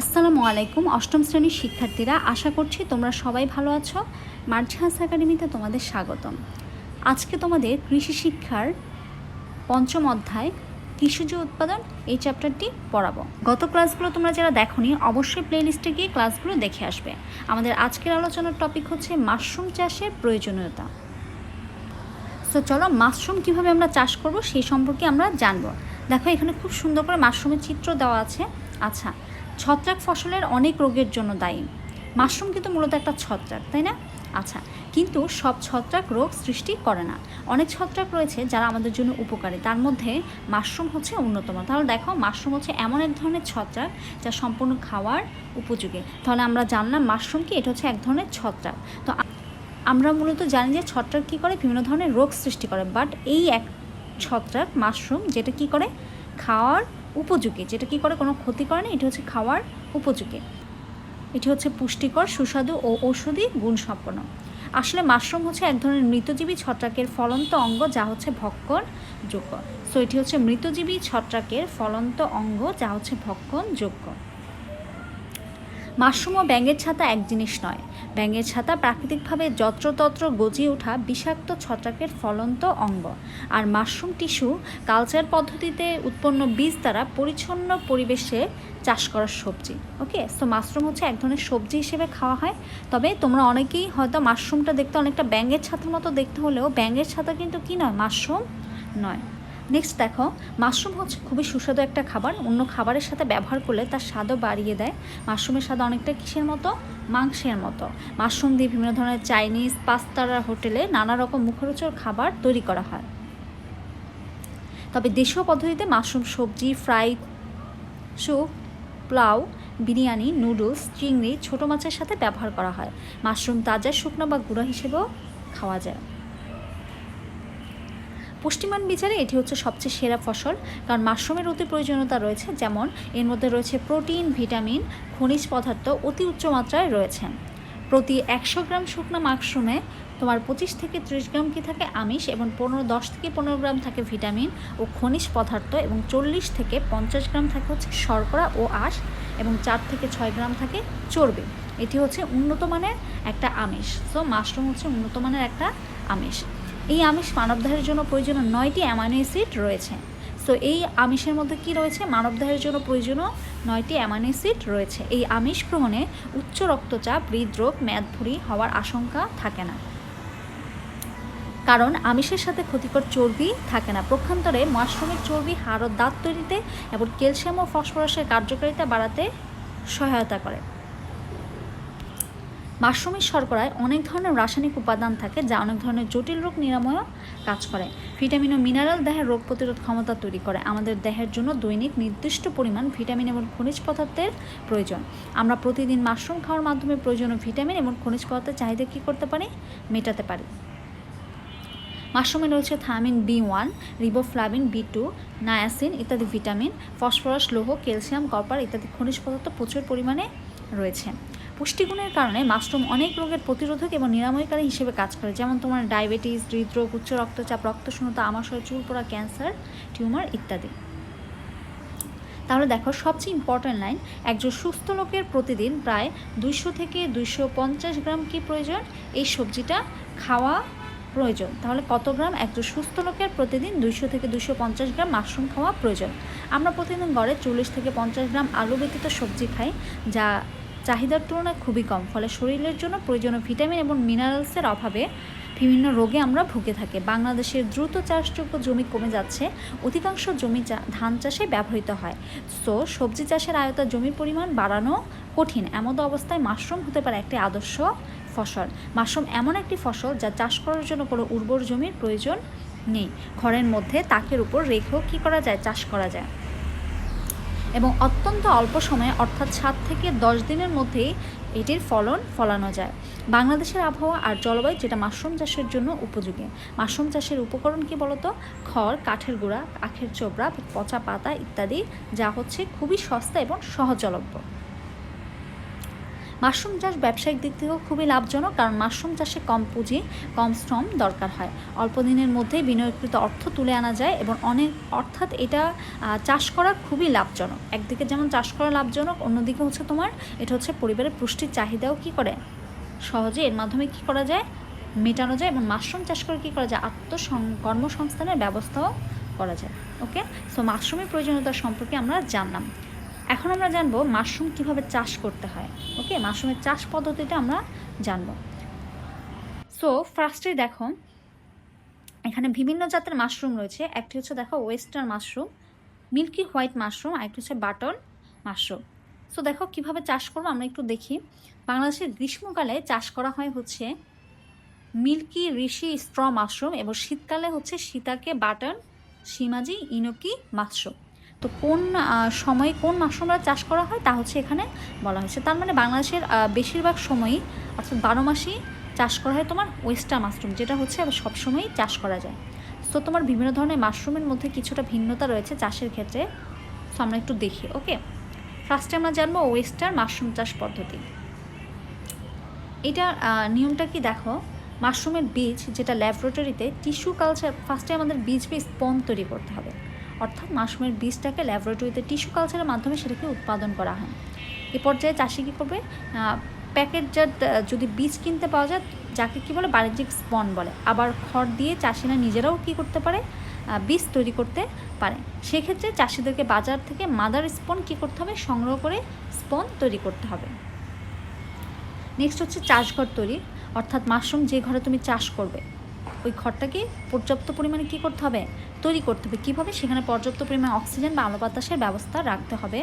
আসসালামু আলাইকুম, অষ্টম শ্রেণির শিক্ষার্থীরা, আশা করছি তোমরা সবাই ভালো আছো। মার্জিহাস একাডেমিতে তোমাদের স্বাগতম। আজকে তোমাদের কৃষি শিক্ষার পঞ্চম অধ্যায়, কৃষিজ উৎপাদন, এই চ্যাপ্টারটি পড়াবো। গত ক্লাসগুলো তোমরা যারা দেখোনি, অবশ্যই প্লেলিস্টে গিয়ে ক্লাসগুলো দেখে আসবে। আমাদের আজকের আলোচনার টপিক হচ্ছে মাশরুম চাষের প্রয়োজনীয়তা। তো চলো, মাশরুম কীভাবে আমরা চাষ করব, সেই সম্পর্কে আমরা জানব। দেখো, এখানে খুব সুন্দর করে মাশরুমের চিত্র দেওয়া আছে। আচ্ছা ছত্রাক ফসলের অনেক রোগের জন্য দায়ী। মাশরুম কিন্তু মূলত একটা ছত্রাক, তাই না? আচ্ছা কিন্তু সব ছত্রাক রোগ সৃষ্টি করে না। অনেক ছত্রাক রয়েছে যারা আমাদের জন্য উপকারী। তার মধ্যে মাশরুম হচ্ছে অন্যতম। তাহলে দেখো, মাশরুম হচ্ছে এমন এক ধরনের ছত্রাক যা সম্পূর্ণ খাওয়ার উপযোগী। তাহলে আমরা জানলাম মাশরুম কি? এটা হচ্ছে এক ধরনের ছত্রাক। তো আমরা মূলত জানি যে ছত্রাক কী করে? বিভিন্ন ধরনের রোগ সৃষ্টি করে। বাট এই এক ছত্রাক মাশরুম যেটা কি করে? খাওয়ার উপযোগী, যেটা কি করে কোনো ক্ষতি করে না, এটি হচ্ছে খাওয়ার উপযোগী। এটি হচ্ছে পুষ্টিকর, সুস্বাদু ও ঔষধি গুণসম্পন্ন আসলে মাশরুম হচ্ছে এক ধরনের মৃতজীবী ছত্রাকের ফলন্ত অঙ্গ, যা হচ্ছে ভক্ষণ যোগ্য। সো এটি হচ্ছে মৃতজীবী ছত্রাকের ফলন্ত অঙ্গ, যা হচ্ছে ভক্ষণ যোগ্য। মাশরুম ও ব্যাঙের ছাতা এক জিনিস নয়। ব্যাঙের ছাতা প্রাকৃতিকভাবে যত্রতত্র গজিয়ে ওঠা বিষাক্ত ছত্রাকের ফলন্ত অঙ্গ। আর মাশরুম টিস্যু কালচার পদ্ধতিতে উৎপন্ন বীজ দ্বারা পরিচ্ছন্ন পরিবেশে চাষ করা সবজি। ওকে? সো মাশরুম হচ্ছে এক ধরনের সবজি হিসেবে খাওয়া হয়। তবে তোমরা অনেকেই হয়তো মাশরুমটা দেখতে অনেকটা ব্যাঙের ছাতার মতো দেখতে হলেও ব্যাঙের ছাতা কিন্তু কি নয়? মাশরুম নয়। নেক্সট দেখো মাশরুম হচ্ছে খুবই সুস্বাদু একটা খাবার। অন্য খাবারের সাথে ব্যবহার করলে তার স্বাদও বাড়িয়ে দেয়। মাশরুমের স্বাদ অনেকটা কিসের মতো? মাংসের মতো। মাশরুম দিয়ে বিভিন্ন ধরনের চাইনিজ পাস্তার হোটেলে নানা রকম মুখরোচক খাবার তৈরি করা হয়। তবে দেশীয় পদ্ধতিতে মাশরুম সবজি fry soup pulao, biryani noodles চিংড়ি ছোটো মাছের সাথে ব্যবহার করা হয়। মাশরুম তাজা শুকনো বা গুঁড়া হিসেবেও খাওয়া যায়। পুষ্টিমান বিচারে এটি হচ্ছে সবচেয়ে সেরা ফসল, কারণ মাশরুমের অতি প্রয়োজনীয়তা রয়েছে, যেমন এর মধ্যে রয়েছে প্রোটিন, ভিটামিন, খনিজ পদার্থ অতি উচ্চ মাত্রায় রয়েছে। প্রতি একশো গ্রাম শুকনো মাশরুমে তোমার পঁচিশ থেকে ত্রিশ গ্রাম কি থাকে? আমিষ এবং পনেরো, দশ থেকে পনেরো গ্রাম থাকে ভিটামিন ও খনিজ পদার্থ এবং চল্লিশ থেকে পঞ্চাশ গ্রাম থাকে হচ্ছে শর্করা ও আঁশ এবং চার থেকে ছয় গ্রাম থাকে চর্বি। এটি হচ্ছে উন্নত মানের একটা আমিষ। সো মাশরুম হচ্ছে উন্নত মানের একটা আমিষ। এই আমিষ মানবদেহের জন্য প্রয়োজনীয় নয়টি অ্যামাইনো অ্যাসিড রয়েছে। সো এই আমিষের মধ্যে কি রয়েছে? মানবদেহের জন্য প্রয়োজনীয় নয়টি অ্যামাইনো অ্যাসিড রয়েছে। এই আমিষ গ্রহণে উচ্চ রক্তচাপ, হৃদরোগ মেদভুঁড়ি হওয়ার আশঙ্কা থাকে না। কারণ আমিষের সাথে ক্ষতিকর চর্বি থাকে না। প্রক্ষান্তরে মাশরুমের চর্বি, হাড় ও দাঁত তৈরিতে এবং ক্যালসিয়াম ও ফসফরাসের কার্যকারিতা বাড়াতে সহায়তা করে। মাশরুমের শর্করায় অনেক ধরনের রাসায়নিক উপাদান থাকে যা অনেক ধরনের জটিল রোগ নিরাময়ও কাজ করে। ভিটামিন ও মিনারেল দেহের রোগ প্রতিরোধ ক্ষমতা তৈরি করে। আমাদের দেহের জন্য দৈনিক নির্দিষ্ট পরিমাণ ভিটামিন এবং খনিজ পদার্থের প্রয়োজন। আমরা প্রতিদিন মাশরুম খাওয়ার মাধ্যমে প্রয়োজনীয় ভিটামিন এবং খনিজ পদার্থের চাহিদা কী করতে পারি? মেটাতে পারি। মাশরুমে রয়েছে thiamine B one, riboflavin B two, niacin ইত্যাদি ভিটামিন, ফসফরাস, লোহ, ক্যালসিয়াম, কপার ইত্যাদি খনিজ পদার্থ প্রচুর পরিমাণে রয়েছে। পুষ্টিগুণের কারণে মাশরুম অনেক রোগের প্রতিরোধক এবং নিরাময়কারী হিসেবে কাজ করে, যেমন তোমার ডায়াবেটিস, হৃদরোগ, উচ্চ রক্তচাপ, রক্তশূন্যতা, আমাশয়, চুল পড়া, ক্যান্সার, টিউমার ইত্যাদি। তাহলে দেখো, সবচেয়ে ইম্পর্ট্যান্ট লাইন একজন সুস্থ লোকের প্রতিদিন প্রায় দুইশো থেকে দুইশো পঞ্চাশ গ্রাম কি প্রয়োজন? এই সবজিটা খাওয়া প্রয়োজন। তাহলে কত গ্রাম? একজন সুস্থ লোকের প্রতিদিন দুইশো থেকে দুইশো পঞ্চাশ গ্রাম মাশরুম খাওয়া প্রয়োজন। আমরা প্রতিদিন গড়ে চল্লিশ থেকে পঞ্চাশ গ্রাম আলু ব্যতীত সবজি খাই, যা চাহিদার তুলনায় খুবই কম, ফলে শরীরের জন্য প্রয়োজনীয় ভিটামিন এবং মিনারেলসের অভাবে বিভিন্ন রোগে আমরা ভুগে থাকি। বাংলাদেশের দ্রুত চাষযোগ্য জমি কমে যাচ্ছে, অধিকাংশ জমি ধান চাষে ব্যবহৃত হয়। তো সবজি চাষের আয়তা জমির পরিমাণ বাড়ানো কঠিন। এমন অবস্থায় মাশরুম হতে পারে একটি আদর্শ ফসল। মাশরুম এমন একটি ফসল যা চাষ করার জন্য কোনো উর্বর জমির প্রয়োজন নেই। ঘরের মধ্যে তাকের উপর রেখেও কী করা যায়, চাষ করা যায়? এবং অত্যন্ত অল্প সময়ে, অর্থাৎ সাত থেকে দশ দিনের মধ্যেই এটির ফলন ফলানো যায়। বাংলাদেশের আবহাওয়া আর জলবায়ু, যেটা মাশরুম চাষের জন্য উপযোগী। মাশরুম চাষের উপকরণ কি বলতো? খড়, কাঠের গুঁড়া, আখের চোবড়া পচা পাতা ইত্যাদি, যা হচ্ছে খুবই সস্তা এবং সহজলভ্য। মাশরুম চাষ ব্যবসায়িক দিক থেকেও খুবই লাভজনক, কারণ মাশরুম চাষে কম পুঁজি, কম শ্রম দরকার হয়। অল্প দিনের মধ্যেই বিনিয়োগকৃত অর্থ তুলে আনা যায় এবং অনেক, অর্থাৎ এটা চাষ করা খুবই লাভজনক। একদিকে যেমন চাষ করা লাভজনক, অন্যদিকে হচ্ছে তোমার, এটা হচ্ছে পরিবারের পুষ্টির চাহিদাও কি করে? সহজে এর মাধ্যমে কি করা যায়? মেটানো যায় এবং মাশরুম চাষ করে কী করা যায়? আত্মসং, কর্মসংস্থানের ব্যবস্থাও করা যায়। ওকে? সো মাশরুমের প্রয়োজনীয়তা সম্পর্কে আমরা জানলাম। এখন আমরা জানব মাশরুম কীভাবে চাষ করতে হয় ওকে মাশরুমের চাষ পদ্ধতিটা আমরা জানব। সো ফার্স্টে দেখো, এখানে বিভিন্ন জাতের মাশরুম রয়েছে। একটি হচ্ছে দেখো western mushroom milky white mushroom, আর একটি হচ্ছে বাটন মাশরুম। সো দেখো কীভাবে চাষ করব আমরা একটু দেখি। বাংলাদেশের গ্রীষ্মকালে চাষ করা হয় হচ্ছে মিল্কি ঋষি স্ট্র মাশরুম, এবং শীতকালে হচ্ছে সীতাকে বাটন সীমাজি, ইনোকি মাশরুম। তো কোন সময়ে কোন মাশরুমরা চাষ করা হয় তা হচ্ছে এখানে বলা হয়েছে। তার মানে বাংলাদেশের বেশিরভাগ সময়ই অর্থাৎ বারো মাসই চাষ করা হয় তোমার ওয়েস্টার মাশরুম যেটা হচ্ছে সবসময়ই চাষ করা যায়। তো তোমার বিভিন্ন ধরনের মাশরুমের মধ্যে কিছুটা ভিন্নতা রয়েছে চাষের ক্ষেত্রে। সো আমরা একটু দেখি ওকে? ফার্স্টে আমরা জানব ওয়েস্টার মাশরুম চাষ পদ্ধতি। আহ, নিয়মটা কি দেখো? মাশরুমের বীজ যেটা ল্যাবরেটরিতে টিস্যু কালচার ফার্স্টে আমাদের বীজ বা স্পন তৈরি করতে হবে। অর্থাৎ মাশরুমের বীজটাকে ল্যাবরেটরিতে টিস্যু কালচারের মাধ্যমে সেটাকে উৎপাদন করা হয়। এ পর্যায়ে চাষি কী করবে? প্যাকেটজাত যদি বীজ কিনতে পাওয়া যায়, যাকে কী বলে? বাণিজ্যিক স্পন বলে। আবার খড় দিয়ে চাষিরা নিজেরাও কী করতে পারে? বীজ তৈরি করতে পারে। সেক্ষেত্রে চাষিদেরকে বাজার থেকে মাদার স্পন কী করতে হবে? সংগ্রহ করে স্পন তৈরি করতে হবে। নেক্সট হচ্ছে চাষঘর তৈরি। অর্থাৎ মাশরুম যে ঘরে তুমি চাষ করবে ওই ঘরটাকে পর্যাপ্ত পরিমাণে কী করতে হবে? তৈরি করতে হবে। কীভাবে? সেখানে পর্যাপ্ত পরিমাণে অক্সিজেন বা আলো বাতাসের ব্যবস্থা রাখতে হবে।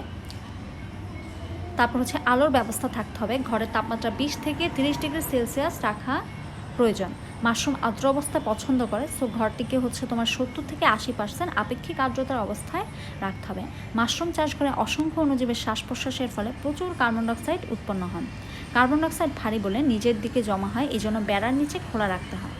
তারপর হচ্ছে আলোর ব্যবস্থা থাকতে হবে। ঘরের তাপমাত্রা বিশ থেকে তিরিশ ডিগ্রি সেলসিয়াস রাখা প্রয়োজন। মাশরুম আর্দ্র অবস্থা পছন্দ করে, সো ঘরটিকে হচ্ছে তোমার সত্তর থেকে আশি পার্সেন্ট আপেক্ষিক আর্দ্রতার অবস্থায় রাখতে হবে। মাশরুম চাষ করে অসংখ্য অণুজীবের শ্বাস প্রশ্বাসের ফলে প্রচুর কার্বন ডাইঅক্সাইড উৎপন্ন হয় কার্বন ডাইঅক্সাইড ভারী বলে নিজের দিকে জমা হয় এই জন্য বেড়ার নিচে খোলা রাখতে হয়।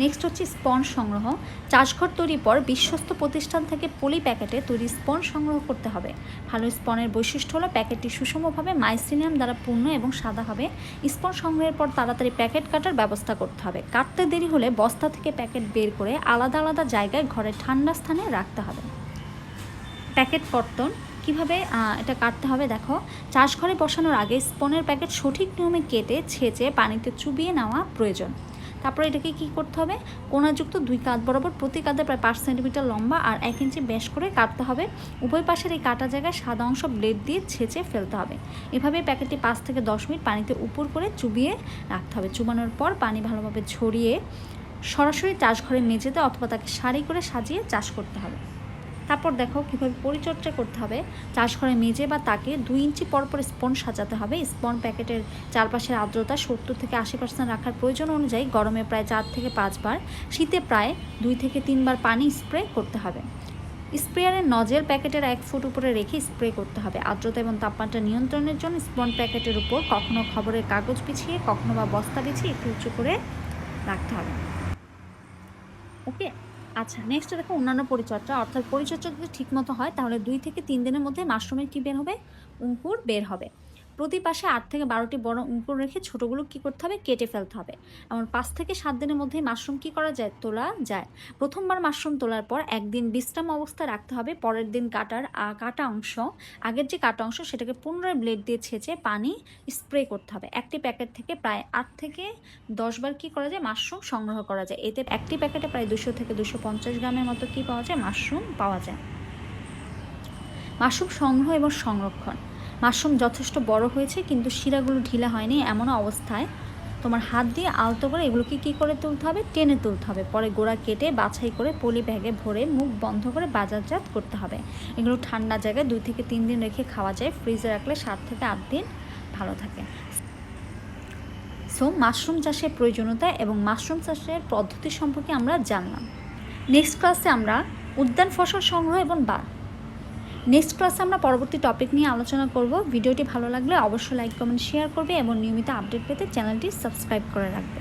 নেক্সট হচ্ছে স্পন সংগ্রহ। চাষঘর তৈরির পর বিশ্বস্ত প্রতিষ্ঠান থেকে পলি প্যাকেটে তৈরি স্পন সংগ্রহ করতে হবে। ভালো স্পনের বৈশিষ্ট্য হলো প্যাকেটটি সুষমভাবে মাইসিনিয়াম দ্বারা পূর্ণ এবং সাদা হবে। স্পন সংগ্রহের পর তাড়াতাড়ি প্যাকেট কাটার ব্যবস্থা করতে হবে। কাটতে দেরি হলে বস্তা থেকে প্যাকেট বের করে আলাদা আলাদা জায়গায় ঘরে ঠান্ডা স্থানে রাখতে হবে। প্যাকেট কর্তন কীভাবে এটা কাটতে হবে দেখো। চাষ ঘরে বসানোর আগে স্পনের প্যাকেট সঠিক নিয়মে কেটে ছেঁচে পানিতে চুবিয়ে নেওয়া প্রয়োজন। তারপরে এটাকে কি করতে হবে? কোনাযুক্ত দুই কাঁধ বরাবর প্রতি কাঁধে প্রায় পাঁচ সেন্টিমিটার লম্বা আর এক ইঞ্চি বেশ করে কাটতে হবে। উভয় পাশের এই কাটা জায়গায় সাদা অংশ ব্লেড দিয়ে ছেঁচে ফেলতে হবে। এভাবে প্যাকেটটি পাঁচ থেকে দশ মিনিট পানিতে উপর করে চুবিয়ে রাখতে হবে। চুবানোর পর পানি ভালোভাবে ঝরিয়ে সরাসরি চাষ ঘরে মেঝেতে অথবা তাকে সারি করে সাজিয়ে চাষ করতে হবে। তারপর দেখো কীভাবে পরিচর্যা করতে হবে। চাষ করে মেঝে বা তাকে দুই ইঞ্চি পর পর স্পন সাজাতে হবে। স্পন প্যাকেটের চারপাশের আর্দ্রতা সত্তর থেকে আশি পার্সেন্ট রাখার প্রয়োজন অনুযায়ী গরমে প্রায় চার থেকে পাঁচবার শীতে প্রায় দুই থেকে তিনবার পানি স্প্রে করতে হবে। স্প্রেয়ারের নজেল প্যাকেটের এক ফুট উপরে রেখে স্প্রে করতে হবে। আর্দ্রতা এবং তাপমাত্রা নিয়ন্ত্রণের জন্য স্পন প্যাকেটের উপর কখনো খবরের কাগজ বিছিয়ে, কখনো বা বস্তা বিছিয়ে একটু উঁচু করে রাখতে হবে। ওকে? আচ্ছা নেক্সট দেখো অন্যান্য পরিচর্যা। অর্থাৎ পরিচর্যা যদি ঠিকমতো হয়, তাহলে দুই থেকে তিন দিনের মধ্যে মাশরুমের কী বের হবে? অঙ্কুর বের হবে। প্রতি পাশে আট থেকে বারোটি বড় অঙ্কুর রেখে ছোটোগুলো কী করতে হবে? কেটে ফেলতে হবে। এমন পাঁচ থেকে সাত দিনের মধ্যে মাশরুম কী করা যায়? তোলা যায়। প্রথমবার মাশরুম তোলার পর একদিন বিশ্রাম অবস্থায় রাখতে হবে। পরের দিন কাটার কাটা অংশ, আগের যে কাটা অংশ সেটাকে পুনরায় ব্লেড দিয়ে ছেঁচে পানি স্প্রে করতে হবে। একটি প্যাকেট থেকে প্রায় আট থেকে দশ বার কী করা যায়? মাশরুম সংগ্রহ করা যায়। এতে একটি প্যাকেটে প্রায় দুশো থেকে দুশো পঞ্চাশ গ্রামের মতো কী পাওয়া যায়? মাশরুম পাওয়া যায়। মাশরুম সংগ্রহ এবং সংরক্ষণ। মাশরুম যথেষ্ট বড় হয়েছে, কিন্তু শিরাগুলো ঢিলা হয়নি এমন অবস্থায়। তোমার হাত দিয়ে আলতো করে এগুলোকে কী করে তুলতে হবে? টেনে তুলতে হবে। পরে গোড়া কেটে বাছাই করে পলি ব্যাগে ভরে মুখ বন্ধ করে বাজারজাত করতে হবে। এগুলো ঠান্ডা জায়গায় দুই থেকে তিন দিন রেখে খাওয়া যায়। ফ্রিজে রাখলে সাত থেকে আট দিন ভালো থাকে। সো, মাশরুম চাষের প্রয়োজনীয়তা এবং মাশরুম চাষের পদ্ধতি সম্পর্কে আমরা জানলাম। নেক্সট ক্লাসে আমরা উদ্যান ফসল সংগ্রহ এবং বা নেক্সট ক্লাসে আমরা পরবর্তী টপিক নিয়ে আলোচনা করব। ভিডিওটি ভালো লাগলে অবশ্যই লাইক কমেন্ট শেয়ার করবে এবং নিয়মিত আপডেট পেতে চ্যানেলটি সাবস্ক্রাইব করে রাখবে।